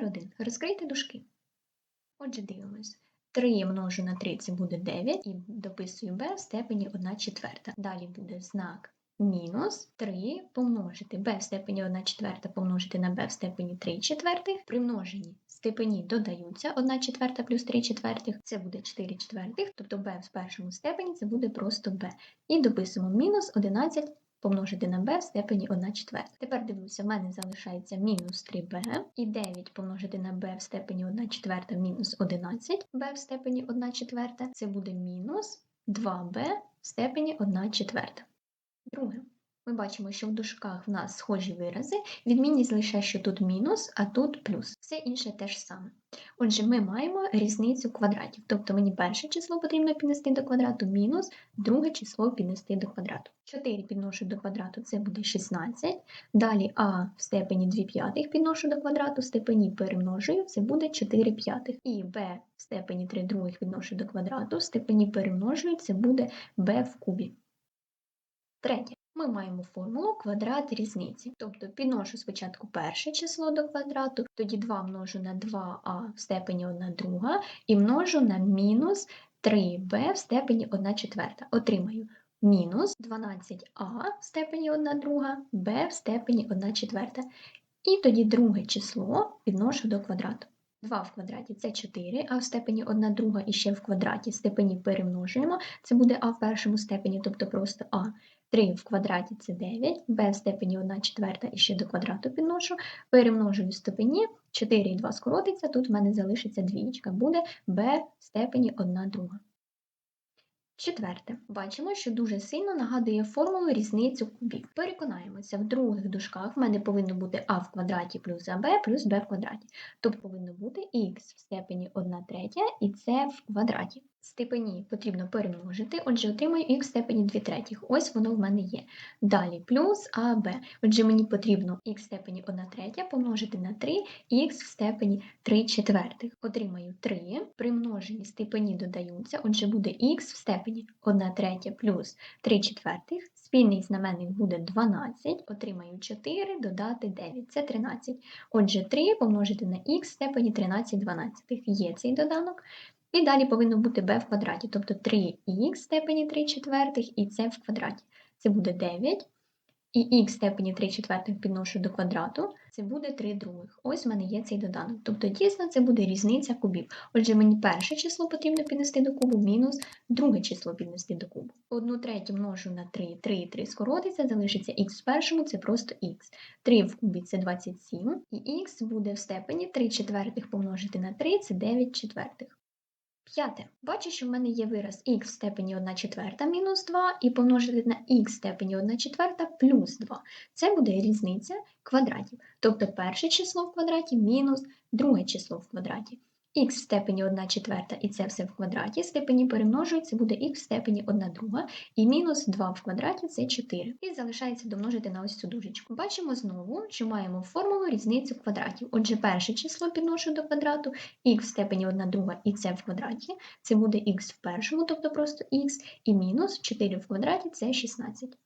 Номер 1. Розкрийте дужки. Отже, дивимось. 3 множу на 3 це буде 9 і дописую b в степені 1 четверта. Далі буде знак мінус 3 помножити b в степені 1 четверта помножити на b в степені 3 четвертих. При множенні степені додаються 1 четверта плюс 3 четвертих, це буде 4 четвертих, тобто b в першому степені це буде просто b. І дописуємо мінус 11 помножити на b в степені 1 четверта. Тепер дивлюся, в мене залишається мінус 3b і 9 помножити на b в степені 1 четверта мінус 11 b в степені 1 четверта. Це буде мінус 2b в степені 1 четверта. Друге. Ми бачимо, що в дужках в нас схожі вирази, відмінність лише, що тут мінус, а тут плюс. Все інше те ж саме. Отже, ми маємо різницю квадратів. Тобто мені перше число потрібно піднести до квадрату, мінус друге число піднести до квадрату. 4 підношу до квадрату, це буде 16. Далі а в степені 2 п'ятих підношу до квадрату, в степені перемножую, це буде 4 п'ятих. І b в степені 3 других підношу до квадрату, в степені перемножую, це буде b в кубі. Третє. Ми маємо формулу квадрат різниці. Тобто підношу спочатку перше число до квадрату, тоді 2 множу на 2а в степені 1 друга і множу на мінус 3b в степені 1 четверта. Отримаю мінус 12а в степені 1 друга, b в степені 1 четверта. І тоді друге число підношу до квадрату. 2 в квадраті це 4, а в степені 1 друга і ще в квадраті степені перемножуємо. Це буде а в першому степені, тобто просто а. 3 в квадраті це 9, b в степені 1 четверта і ще до квадрату підношу. Перемножую степені, 4 і 2 скоротиться, тут в мене залишиться двічка, буде b в степені 1 друга. Четверте, бачимо, що дуже сильно нагадує формулу різницю кубів. Переконаємося, в других дужках в мене повинно бути а в квадраті плюс аб плюс b в квадраті. Тобто повинно бути х в степені 1 третя і це в квадраті. Степені потрібно перемножити, отже, отримаю х в степені 2 третіх. Ось воно в мене є. Далі плюс аб. Отже, мені потрібно х в степені 1 третя помножити на 3, х в степені 3 четвертих. Отримаю 3, при множенні степені додаються, отже, буде х в степені 1 третя плюс 3 четвертих. Спільний знаменник буде 12, отримаю 4, додати 9, це 13. Отже, 3 помножити на х в степені 13 12. Є цей доданок. І далі повинно бути b в квадраті, тобто 3х в степені 3 четвертих і це в квадраті. Це буде 9. І х в степені 3 четвертих підношу до квадрату, це буде 3 других. Ось в мене є цей доданок. Тобто, дійсно, це буде різниця кубів. Отже, мені перше число потрібно піднести до кубу, мінус друге число піднести до кубу. Одну третю множу на 3, 3 і 3 скоротиться, залишиться х в першому, це просто х. 3 в кубі це 27, і х буде в степені 3 четвертих помножити на 3, це 9 четвертих. П'яте. Бачу, що в мене є вираз х в степені 1 четверта мінус 2 і помножити на х в степені 1 четверта плюс 2. Це буде різниця квадратів. Тобто перше число в квадраті мінус друге число в квадраті. Х в степені 1 четверта і це все в квадраті, степені перемножується, буде х в степені 1 друга, і мінус 2 в квадраті це 4. І залишається домножити на ось цю дужечку. Бачимо знову, що маємо формулу різницю квадратів. Отже, перше число підношу до квадрату, х в степені 1 друга і це в квадраті, це буде х в першому, тобто просто х, і мінус 4 в квадраті це 16.